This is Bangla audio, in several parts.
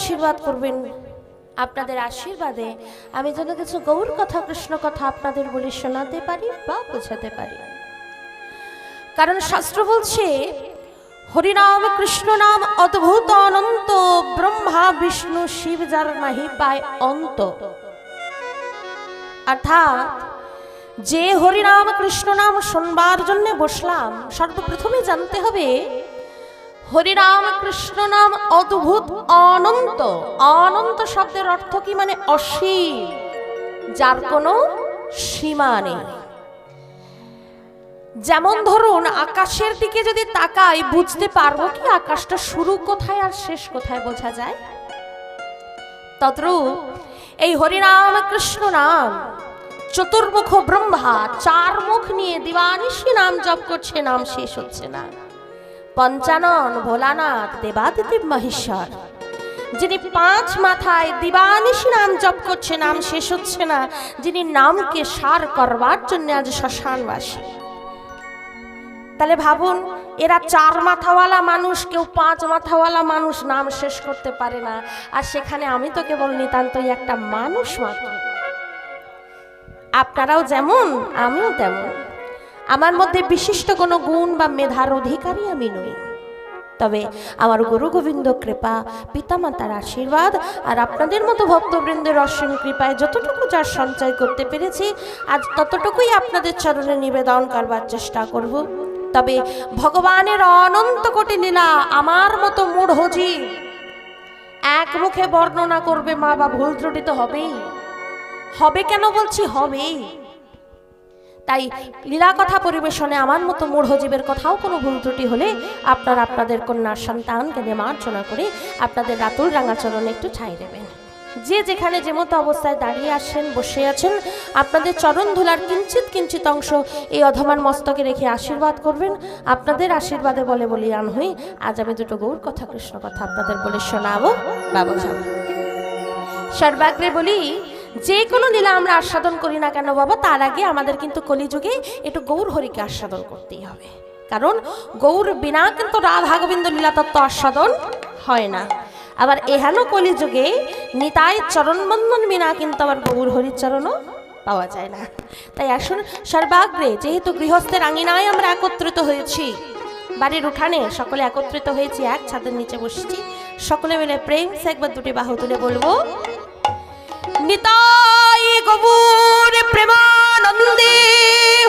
আশীর্বাদ করবেন। আপনাদের আশীর্বাদে আমি যেন কিছু গৌর কথা, কৃষ্ণ কথা আপনাদের বলে শোনাতে পারি বা বোঝাতে পারি। কারণ শাস্ত্র বলছে, হরিনাম কৃষ্ণ নাম অদ্ভুত অনন্ত, ব্রহ্মা, বিষ্ণু, শিব, যার নাহি পায় অন্ত। অর্থাৎ, যে হরিনাম কৃষ্ণ নাম শুনবার জন্য বসলাম, সর্বপ্রথমে জানতে হবে হরিনাম কৃষ্ণ নাম অদ্ভুত অনন্ত। অনন্ত শব্দের অর্থ কি মানে অসীম, যার কোনো সীমা নেই। যেমন ধরুন, আকাশের দিকে যদি তাকাই, বুঝতে পারব কি আকাশটা শুরু কোথায় আর শেষ কোথায় বোঝা যায়? তদ্রূপ এই হরিনাম কৃষ্ণ নাম, চতুর্মুখ ব্রহ্মা চার মুখ নিয়ে দিবানিশি নাম জপ করছে, নাম শেষ হচ্ছে না। পঞ্চানন ভোলানাথ দেবাদিদেব মহেশ্বর। যিনি পাঁচ মাথায় দিবানিশি নাম জপ করছে নাম শেষ হচ্ছে না। যিনি নামকে সার করবার জন্য আজ শ্মশানবাসী। তাহলে ভাবুন, এরা চার মাথাওয়ালা মানুষ, কেউ পাঁচ মাথাওয়ালা মানুষ, নাম শেষ করতে পারে না। আর সেখানে আমি তো কেবল নিতান্তই একটা মানুষ মাত্র। আপনারাও যেমন, আমিও তেমন। আমার মধ্যে বিশিষ্ট কোনো গুণ বা মেধার অধিকারী আমি নই। তবে আমার গুরু গোবিন্দ কৃপা, পিতামাতার আশীর্বাদ আর আপনাদের মতো ভক্তবৃন্দের অসীম কৃপায় যতটুকু যার সঞ্চয় করতে পেরেছি, আজ ততটুকুই আপনাদের চরণে নিবেদন করবার চেষ্টা করব। তবে ভগবানের অনন্ত কোটি লীলা আমার মতো মূঢ় জীব এক মুখে বর্ণনা করবে মা, বা ভুল ত্রুটি তো হবেই। হবে কেন বলছি হবেই? তাই লীলা কথা পরিবেশনে আমার মতো মূঢ়জীবের কথাও কোনো ভুল ত্রুটি হলে আপনারা আপনাদের কন্যার সন্তানকে নেমার্চনা করে আপনাদের রাতুল রাঙাচরণে একটু ছাই দেবেন। যে যেখানে যে মতো অবস্থায় দাঁড়িয়ে আসেন বসে আছেন, আপনাদের চরণ ধুলার কিঞ্চিত কিঞ্চিত অংশ এই অধমান মস্তকে রেখে আশীর্বাদ করবেন। আপনাদের আশীর্বাদে বলে বলিয়ান হই, আজ আমি দুটো গৌর কথা, কৃষ্ণ কথা আপনাদের বলে শোনাবো। বাবু সর্বাগ্রে বলি যে কোনো লীলা আমরা আস্বাদন করি না কেন বাবা, তার আগে আমাদের কিন্তু কলিযুগে একটু গৌর হরিকে আস্বাদন করতেই হবে। কারণ গৌর বিনা কিন্তু রাধা গোবিন্দ লীলা তত্ত্ব আস্বাদন হয় না। আবার এহেন কলিযুগে নিতাই চরণবন্ধন বিনা কিন্তু আবার গৌর হরির চরণও পাওয়া যায় না। তাই আসুন সর্বাগ্রে, যেহেতু গৃহস্থের আঙিনায় আমরা একত্রিত হয়েছি, বাড়ির উঠানে সকলে একত্রিত হয়েছি, এক ছাদের নিচে বসেছি, সকলে মিলে প্রেম সে একবার দুটি বাহু তুলে বলব নিতাই গবুর প্রেমানন্দে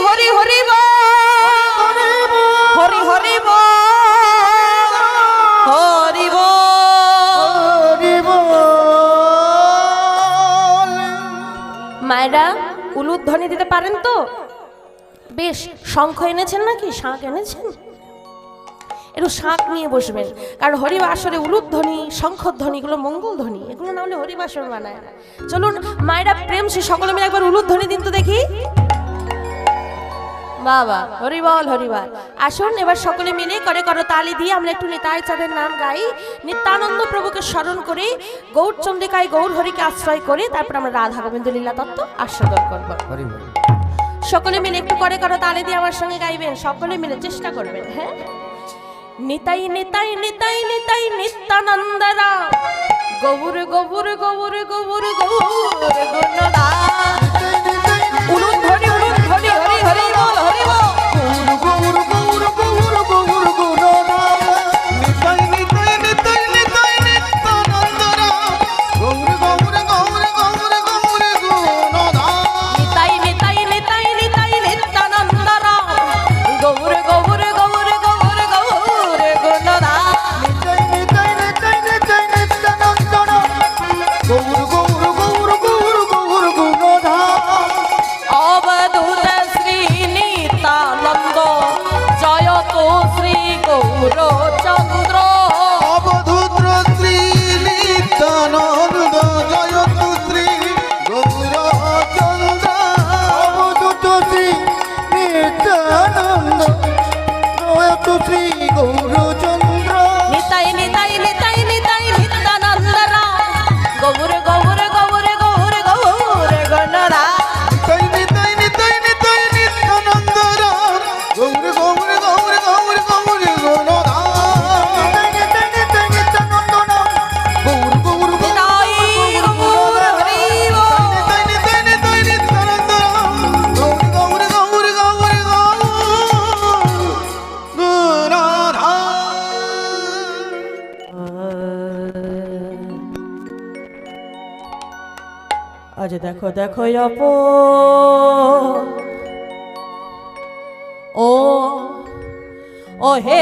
হরি হরি হরি হরি হরি। মায়েরা উলুধ্বনি দিতে পারেন তো? বেশ শঙ্খ এনেছেন নাকি? শাঁখ এনেছেন? একটু শাঁখ নিয়ে বসবেন। কারণ হরিবাসরে উলুধ্বনি শঙ্খধ্বনি এগুলো মঙ্গল ধ্বনি এগুলো না হলে হরিবাসর বানায় না। চলুন মায়েরা প্রেম সে সকলে মিলে একবার উলুধ্বনি দিন তো দেখি। বাবা হরিবল হরিবল। আসুন এবার সকলে মিলে করে করো তালি দিয়ে আমরা একটু নিতাই চাঁদের নাম গাই। নিত্যানন্দ প্রভুকে স্মরণ করে গৌর চন্দ্রিকায় গৌর হরিকে আশ্রয় করে তারপর আমরা রাধা গোবিন্দ লীলা তত্ত্ব আস্বাদন করব। হরি সকলে মিলে একটু করে করো তালে দিয়ে আমার সঙ্গে গাইবেন সকলে মিলে চেষ্টা করবেন হ্যাঁ? নিতাই নিতাই নিতাই নিতাই নিত্যানন্দরা। গৌর গৌর গৌর গৌর গৌর গুণরা ধরি হরি হরি হরি দেখো অপ। ও ও হে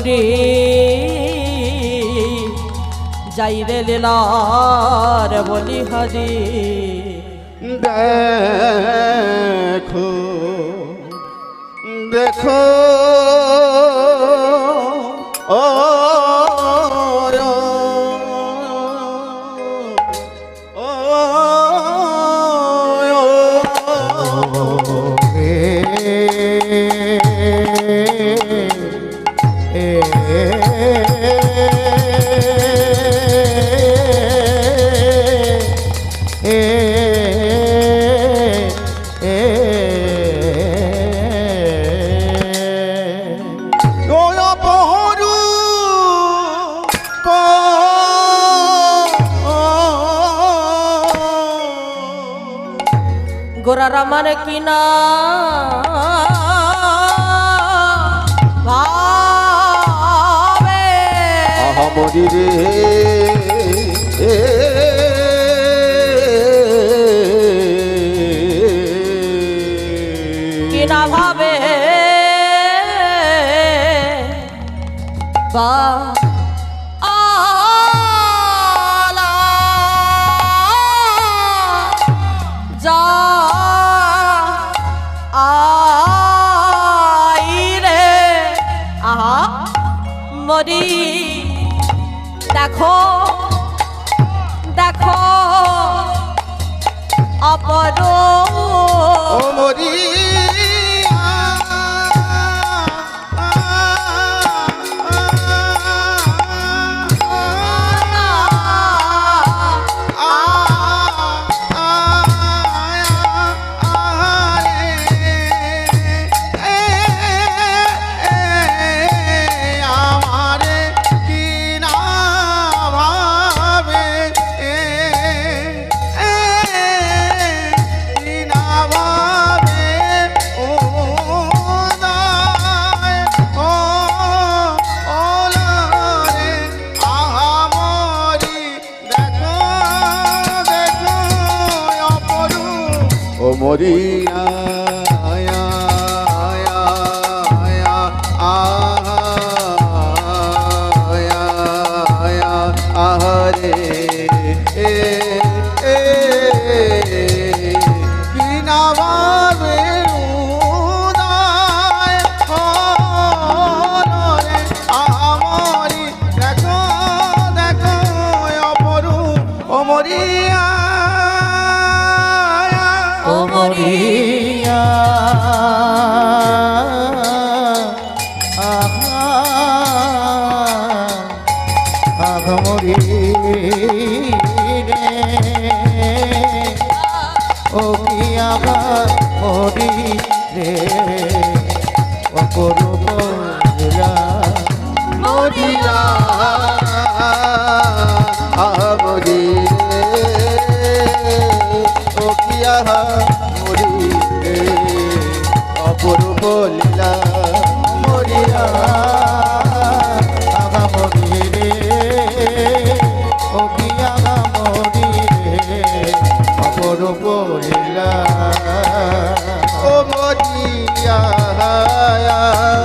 করি। যাই রে লীলার বলি হরি। দেখো দেখো ও না। মরি রে। কিনা ভাবে? বা মরিয়া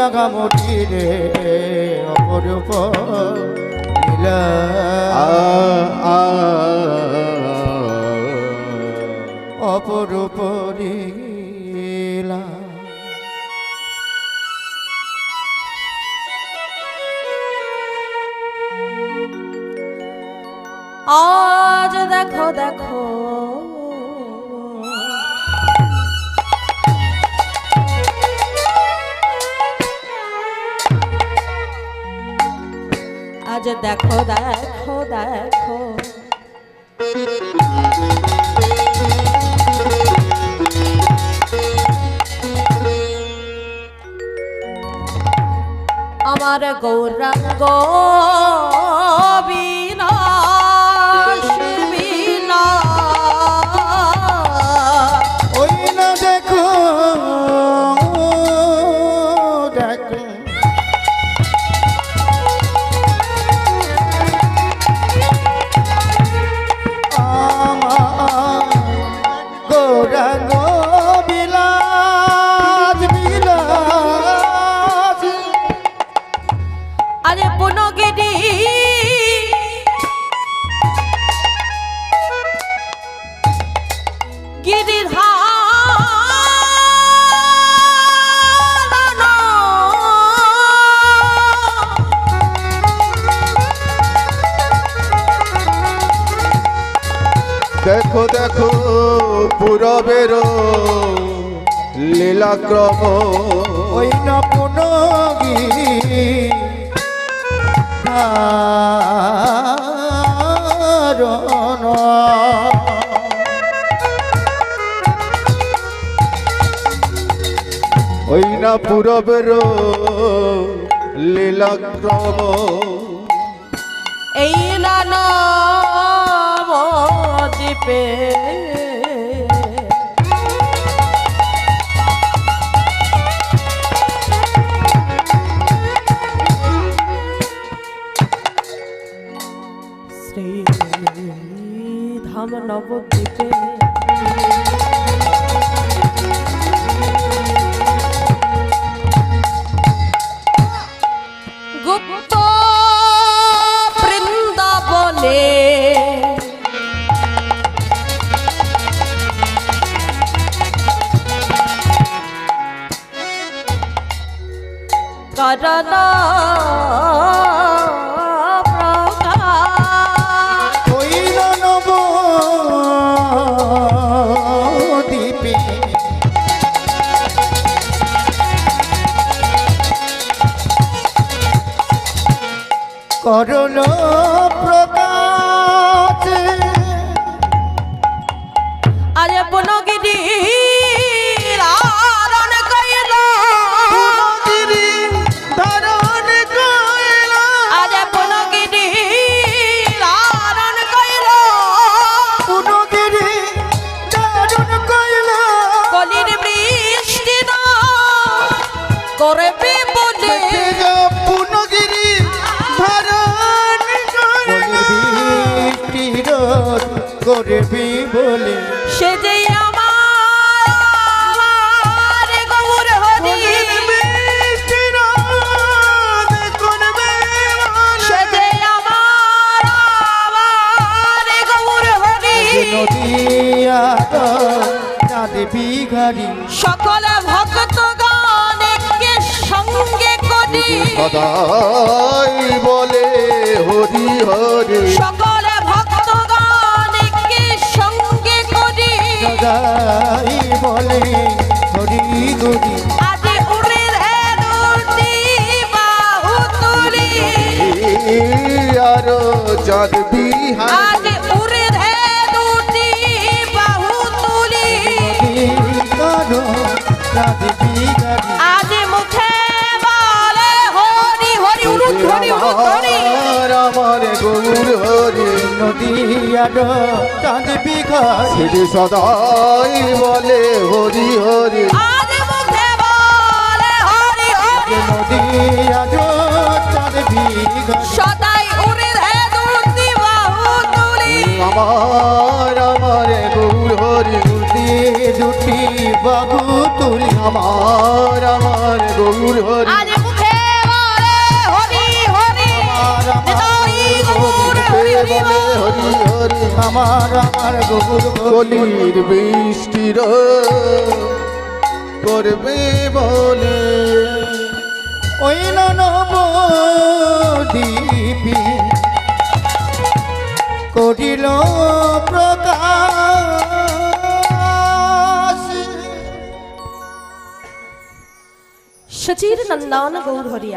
কি রে অপরূপ লীলা অপরূপ লীলা আজ দেখো দেখো দেখো দেখো দেখো। আমার গৌরাঙ্গ লীলাক্রম ওই নপুনগিরি ধারণ ওই না পুরবের লীলাক্রম এই নানব দ্বীপে নবদ্বীপে করল প্রকাশ। আরে বনগিরি চাঁদ বিঘারি সকল ভক্ত গানকে সঙ্গে করি। সদাই বলে হরি হরি। সকল ভক্ত গানকে সঙ্গে করি। সদাই বলে হরি হরি। আজি উড়ে ধেনুটি বাহু তুলি। আরও চাঁদ বিহার। আর চাঁদ বিঘারি সেটি সদাই বলে হরি হরি। আজ নদী আর চাঁদ বিঘারি সদাই উড়ে দুটি আমার আমার গৌর হরি দিয়ে দুটি বাহু তুলি। আমার আমার গৌর হরি। আজ হরি হরি হরি। আমার আমার কলির বৃষ্টির করবে বলে। ওই নব দীপি করিল প্রকাশ। সচির নন্দন গৌর হরি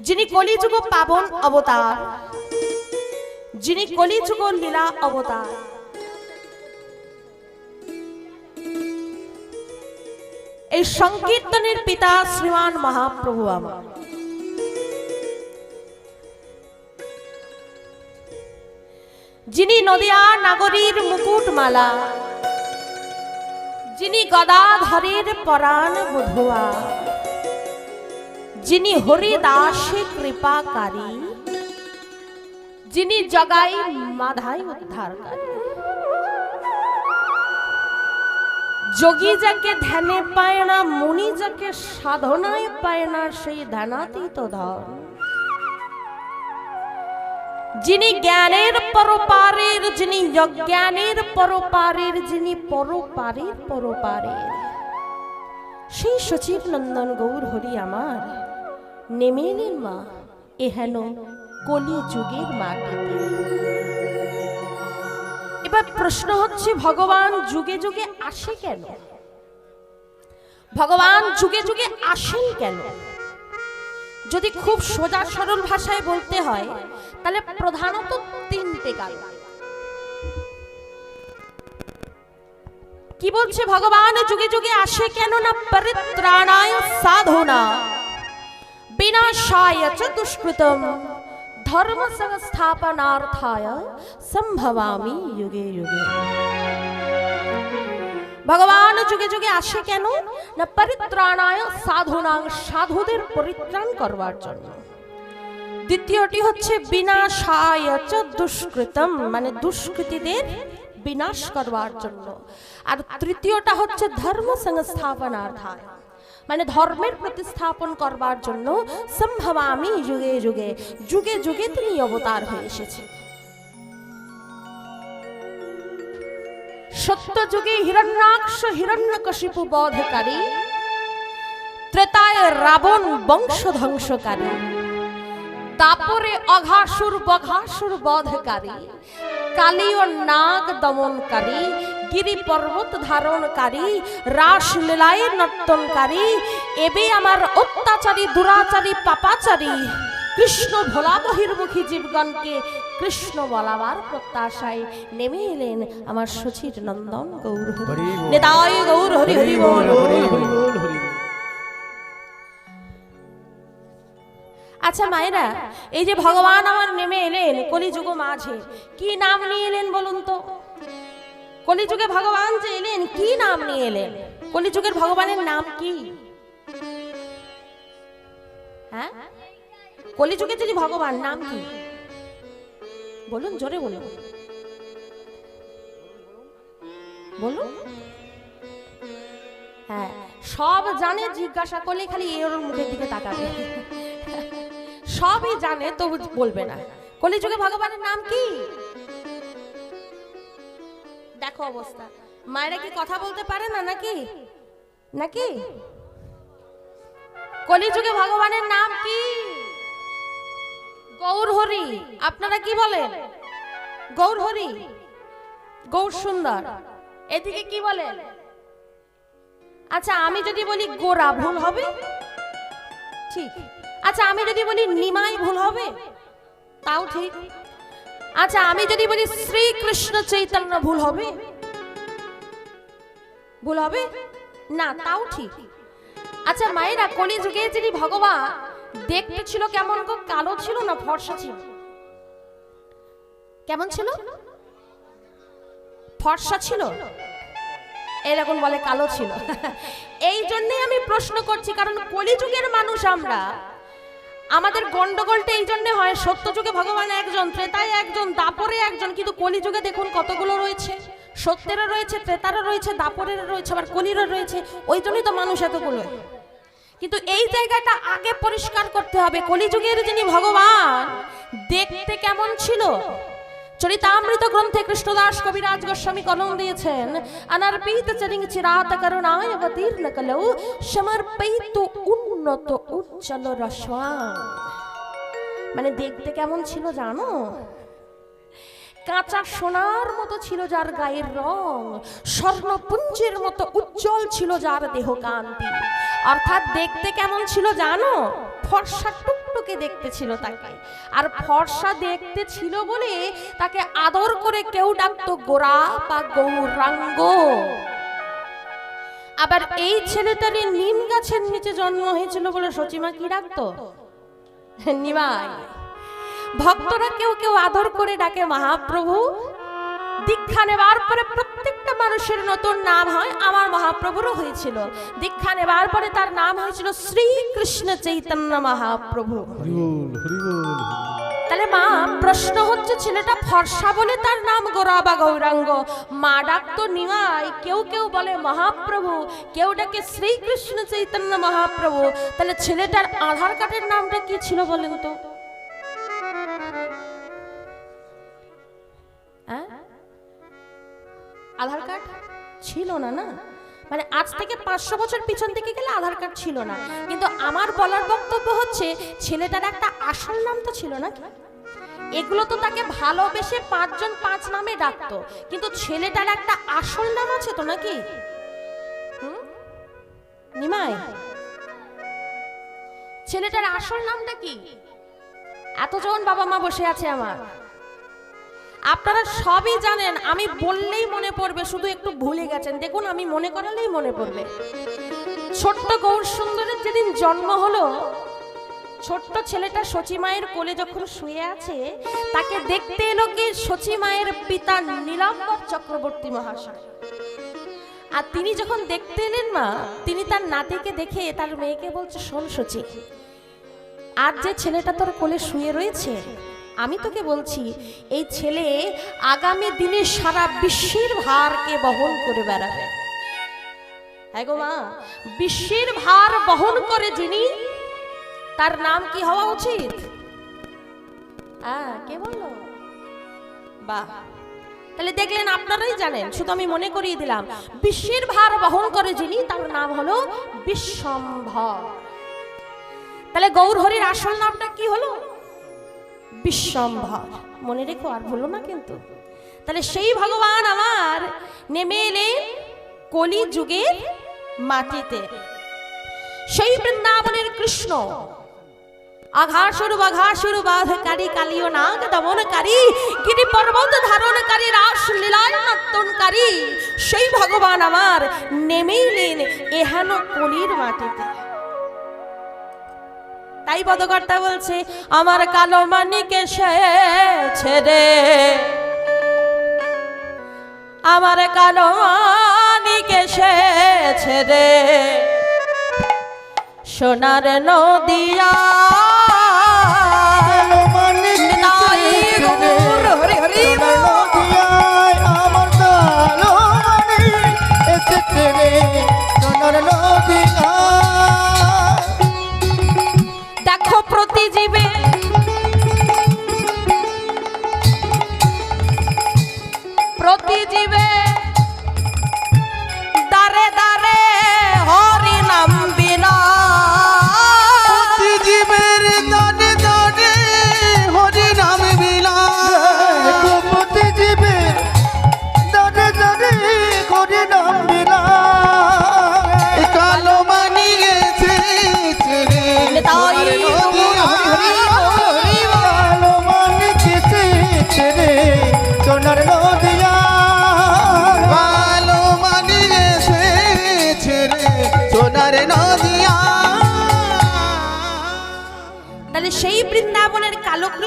যিনি কলিযুগ পাবন অবতার। যিনি কলিযুগ লীলা অবতার। এই সংকীর্তনের পিতা শ্রীমান মহাপ্রভু আমার। যিনি নদিয়া নাগরীর মুকুটমালা। যিনি গদাধরের পরাণ বধুয়া। যিনি হরিদাসে কৃপাকারী যিনি জগাই মাধাই উদ্ধারকারী যোগী যাকে ধ্যানে পায় না, মুনি যাকে সাধনায় পায় না, সেই ধ্যানাতীত ধন। যিনি জ্ঞানের পরপারের, যিনি অজ্ঞানের পরপারের, যিনি পরপারের পরপারের। সেই সচিব নন্দন গৌর হরি আমার। নেমে এলেন মা। এহেন কলি যুগের মাটিতে এবার প্রশ্ন হচ্ছে, ভগবান যুগে যুগে আসে কেন? ভগবান যুগে যুগে আসেন কেন? যদি খুব সোজা সরল ভাষায় বলতে হয়, তাহলে প্রধানত তিনটে কারণ। কি বলছে ভগবান, যুগে যুগে আসে কেন না পরিত্রাণায় সাধনা? বিনাশায় চ দুষ্কৃতম। ধর্ম সংস্থাপনার্থায় সম্ভবামি যুগে যুগে। ভগবান যুগে যুগে আসে কেন? না পরিত্রাণায় সাধনাং সাধুদের পরিত্রাণ করবার জন্য। দ্বিতীয়টি হচ্ছে বিনাশায় চ দুষ্কৃতম মানে দুষ্কৃতীদের বিনাশ করবার জন্য। আর তৃতীয়টা হচ্ছে ধর্ম সংস্থাপনার্থায় মানে ধর্মের প্রতিস্থাপন করবার জন্য সম্ভবামি যুগে যুগে যুগে যুগে তিনি অবতার হয়ে এসেছে সত্য যুগে হিরণ্যাক্ষ হিরণ্যকশিপু বধকারী, ত্রেতায় রাবণ বংশ ধ্বংসকারী তারপরে অঘাসুর বঘাসুর বধকারী, কালী ও নাগ দমনকারী গিরি পর্বত ধারণকারী রাস লীলায় নর্তনকারী এবে আমার অত্যাচারী দুরাচারী পাপাচারী কৃষ্ণ ভোলা বহির্মুখী জীবগণকে কৃষ্ণ বলাবার প্রত্যাশায় নেমে এলেন আমার সচির নন্দন গৌর হরি। গৌর হরি হরি বল। আচ্ছা মায়েরা এই যে ভগবান আমার নেমে এলেন কলিযুগ মাঝে কি নাম নিয়ে এলেন বলুন তো? কলিযুগে ভগবান যে এলেন, কি নাম নিয়ে এলেন? কলিযুগের ভগবানের নাম কি? হ্যাঁ? কলিযুগে যদি ভগবান, নাম কি? বলুন, জোরে বলুন। বলুন। হ্যাঁ সব জানে, জিজ্ঞাসা করলে খালি এর মুখের দিকে তাকাবে। সবই জানে, তবু বলবে না। কলিযুগে ভগবানের নাম কি? দেখো অবস্থা। মায়েরা কি কথা বলতে পারে না নাকি? নাকি? কলিযুগে ভগবানের নাম কি? গৌর হরি আপনারা কি বলেন? গৌর হরি গৌর সুন্দর। এদিকে কি বলেন? আচ্ছা আমি যদি বলি গোরা, ভুল হবে? ঠিক। আচ্ছা আমি যদি বলি নিমাই, ভুল হবে? তাও ঠিক। আচ্ছা আমি যদি বলি শ্রীকৃষ্ণ চৈতন্য, ভুল হবে? ভুল হবে? না, তাও ঠিক। আচ্ছা মায়েরা কলি যুগে যিনি ভগবান, দেখতে ছিল কেমন গো? কালো ছিল না ফর্সা ছিল? কেমন ছিল? ফর্সা ছিল? এরকম বলে কালো ছিল। এই জন্যই আমি প্রশ্ন করছি, কারণ কলিযুগের মানুষ আমরা আমাদের গন্ডগোলটা এই জন্যে হয় সত্য যুগে ভগবান একজন ত্রেতায় একজন, দাপরে একজন, কিন্তু কলিযুগে দেখুন কতগুলো রয়েছে। সত্যেরও রয়েছে, ত্রেতারও রয়েছে, দাপরেরও রয়েছে, আবার কলিরও রয়েছে, ওই জন্যই তো মানুষ এতগুলো। কিন্তু এই জায়গাটা আগে পরিষ্কার করতে হবে। কলিযুগের যিনি ভগবান, দেখতে কেমন ছিল? চরিতামৃত গ্রন্থে কৃষ্ণদাস কবিরাজ গোস্বামী কলম দিয়েছেন। অনর্পিত চরিং চিরাত করুণায় অবতীর্ণ কলৌ, সমর্পিত উন্নত উজ্জ্বল রসান মানে দেখতে কেমন ছিল জানো? কাঁচা সোনার মতো ছিল যার গায়ের রং, স্বর্ণপুঞ্জের মতো উজ্জ্বল ছিল যার দেহ কান্তি অর্থাৎ দেখতে কেমন ছিল জানো? ফর্সা টুকটুকে দেখতেছিল তাকে। আর ফর্সা দেখতে ছিল বলে তাকে আদর করে কেউ ডাকতো গোরা বা গৌরাঙ্গ। আবার এই ছেলেটারে নিম গাছের নিচে জন্ম হয়েছিল বলে সচিমা কি ডাকতো? নিমাই। ভক্তরা কেউ কেউ আদর করে ডাকে মহাপ্রভু। দীক্ষা নেবার পরে প্রত্যেকটা মানুষের নতুন নাম হয় আমার মহাপ্রভুরও হয়েছিল। দীক্ষা নেবার পরে তার নাম হয়েছিল শ্রীকৃষ্ণ চৈতন্য মহাপ্রভু। তাহলে মা প্রশ্ন হচ্ছে ছেলেটা ফর্সা বলে তার নাম গোরা বা গৌরাঙ্গ। মা ডাকতো নিমাই কেউ কেউ বলে মহাপ্রভু কেউ ডাকে শ্রীকৃষ্ণ চৈতন্য মহাপ্রভু। তাহলে ছেলেটার আধার কার্ডের নামটা কি ছিল বলেন তো? আধার কার্ড? ছিল না না? মানে আজ থেকে পাঁচশো বছর পিছন থেকে গেলে আধার কার্ড ছিল না। কিন্তু আমার বলার বক্তব্য হচ্ছে, ছেলেটার একটা আসল নাম তো ছিল না এগুলো তো তাকে ভালোবেসে পাঁচজন পাঁচ নামে ডাকতো। কিন্তু ছেলেটার একটা আসল নাম আছে তো নাকি? নিমাই? ছেলেটার আসল নামটা কি? এতজন বাবা মা বসে আছে আমার। আপনারা সবই জানেন, আমি বললেই মনে পড়বে, শুধু একটু ভুলে গেছেন। দেখুন, আমি মনে করালেই মনে পড়বে। ছোট্ট গৌর সুন্দরের যেদিন জন্ম হলো, ছোট্ট ছেলেটা মায়ের কোলে যখন শুয়ে আছে, তাকে দেখতে এলো কি মায়ের পিতা নীলাম্বর চক্রবর্তী মহাশয়। আর তিনি যখন দেখতে এলেন মা, তিনি তার নাতিকে দেখে তার মেয়েকে বলছে, শোন সচি আর যে ছেলেটা তোর কোলে শুয়ে রয়েছে আমি তোকে বলছি, এই ছেলে আগামী দিনে সারা বিশ্বের ভারকে বহন করে বেড়াবে। হ্যাঁ গো মা, বিশ্বের ভার বহন করে যিনি, তার নাম কি হওয়া উচিত? হ্যাঁ কে বলল? বাহ, তাহলে দেখলেন আপনারাই জানেন, শুধু আমি মনে করিয়ে দিলাম, বিশ্বের ভার বহন করে যিনি, তার নাম হলো বিশ্বম্ভর। তাহলে গৌরহরির আসল নামটা কি হলো? বিশ্বম্ভর। মনে রেখো আর ভুলো না কিন্তু। তাহলে সেই ভগবান আমার নেমে এলেন কলি যুগের মাটিতে। সেই বৃন্দাবনের কৃষ্ণ। আঘাসুর বাঘাসুর বাধকারী, কালীয় নাগ, দমনকারী, গিরি পর্বত ধারণকারী, রাস লীলায় সেই ভগবান আমার নেমে এলেন এহেন কলির মাটিতে। তাই পদকর্তা বলছে, আমার কালো মানিক এসেছে রে আমার কালো মানিক এসেছে রে সোনার নদিয়া নাই গৌর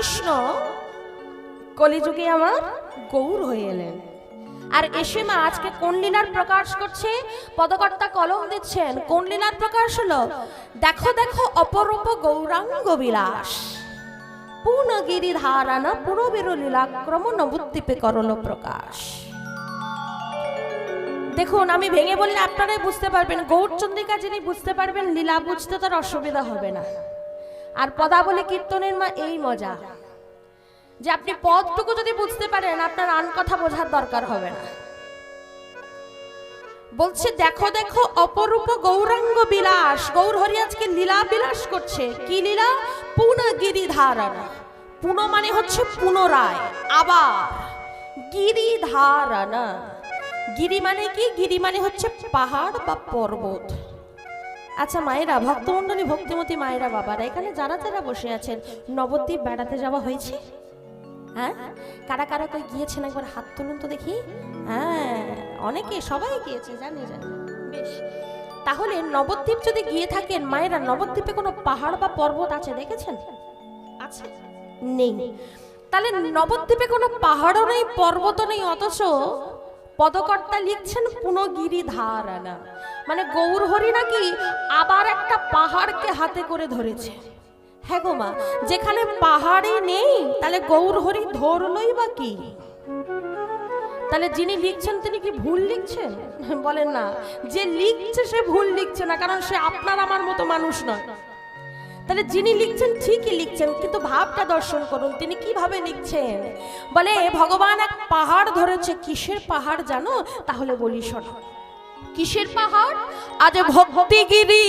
কৃষ্ণ কলিযুগে আমার গৌর হয়ে এলেন। আর এসে মা আজকে কোন লীলার প্রকাশ করছে, পদকর্তা কলম দিচ্ছেন। কোন লীলার প্রকাশ হলো, দেখো দেখো, অপরূপ গৌরাঙ্গ বিলাস। পূর্ণগিরি ধারানা পুরবীর লীলাক্রম নবদ্বীপে করল প্রকাশ। দেখুন, আমি ভেঙে বললে আপনারাই বুঝতে পারবেন। গৌরচন্দ্রিকা যিনি বুঝতে পারবেন, লীলা বুঝতে তার অসুবিধা হবে না। আর পদাবলী কীর্তনের মা এই মজা। যে আপনি পদটুকু যদি বুঝতে পারেন, আপনার আন কথা বোঝার দরকার হবে না। বলছে, দেখো দেখো, অপরূপ গৌরাঙ্গ বিলাস। গৌর হরি আজকে লীলা বিলাস করছে। কি লীলা? পুনগিরি ধারণ পুন মানে হচ্ছে পুনরায়, আবার। গিরি ধারণ গিরি মানে কি? গিরি মানে হচ্ছে পাহাড় বা পর্বত। আচ্ছা মায়েরা, ভক্তমণ্ডলী, ভক্তিমতী মায়েরা, বাবারা, এখানে যারা যারা বসে আছেন, নবদ্বীপ বেড়াতে যাওয়া হয়েছে? হ্যাঁ? কারা কারা কই গিয়েছেন একবার হাত তুলুন তো দেখি। হ্যাঁ অনেকে, সবাই গিয়েছে, জানি জানি। বেশ। তাহলে নবদ্বীপ যদি গিয়ে থাকেন, মায়েরা, নবদ্বীপে কোনো পাহাড় বা পর্বত আছে দেখেছেন? আছে? নেই। তাহলে নবদ্বীপে কোনো পাহাড়ও নেই, পর্বতও নেই, অথচ পদকর্তা লিখছেন পুনগিরি ধারানা মানে গৌর হরি নাকি আবার একটা পাহাড়কে হাতে করে ধরেছে। হ্যাঁ গো মা যেখানে পাহাড়ই নেই তাহলে গৌর হরি ধরলই বা কি? তাহলে যিনি লিখছেন তিনি কি ভুল লিখছেন? বলেন না যে লিখছে সে ভুল লিখছে না কারণ সে আপনার আমার মতো মানুষ নয়। তাহলে যিনি লিখছেন ঠিকই লিখছেন কিন্তু ভাবটা দর্শন করুন তিনি কীভাবে লিখছেন? বলে ভগবান এক পাহাড় ধরেছে কিসের পাহাড় জানো? তাহলে বলি শোনো। কিসের পাহাড়? আজ ভক্তিগিরি।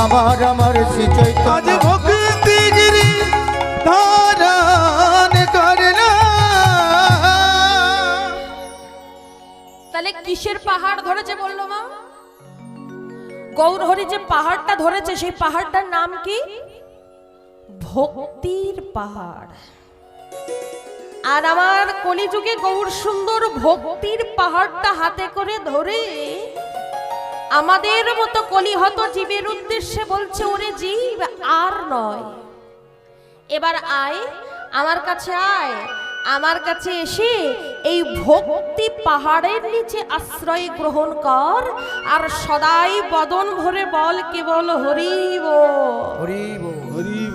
আমার আমার শ্রী চৈতন্য। ভক্তিগিরি ধারণ করলা তাহলে কিসের পাহাড় ধরেছে বলল মা? গৌর হরি যে পাহাড়টা ধরেছে সেই পাহাড়টার নাম কি? ভক্তির পাহাড়। আর আমার কলিযুগে গৌর সুন্দর ভক্তির পাহাড়টা হাতে করে ধরে আমাদের মতো কলিহত জীবের উদ্দেশ্যে বলছে, ওরে জীব, আর নয়। এবার আয়, আমার কাছে আয়, আমার কাছে এসে এই ভক্তি পাহাড়ের নিচে আশ্রয় গ্রহণ কর, আর সদাই বদন ভরে বল কেবল হরিব। হরিব বল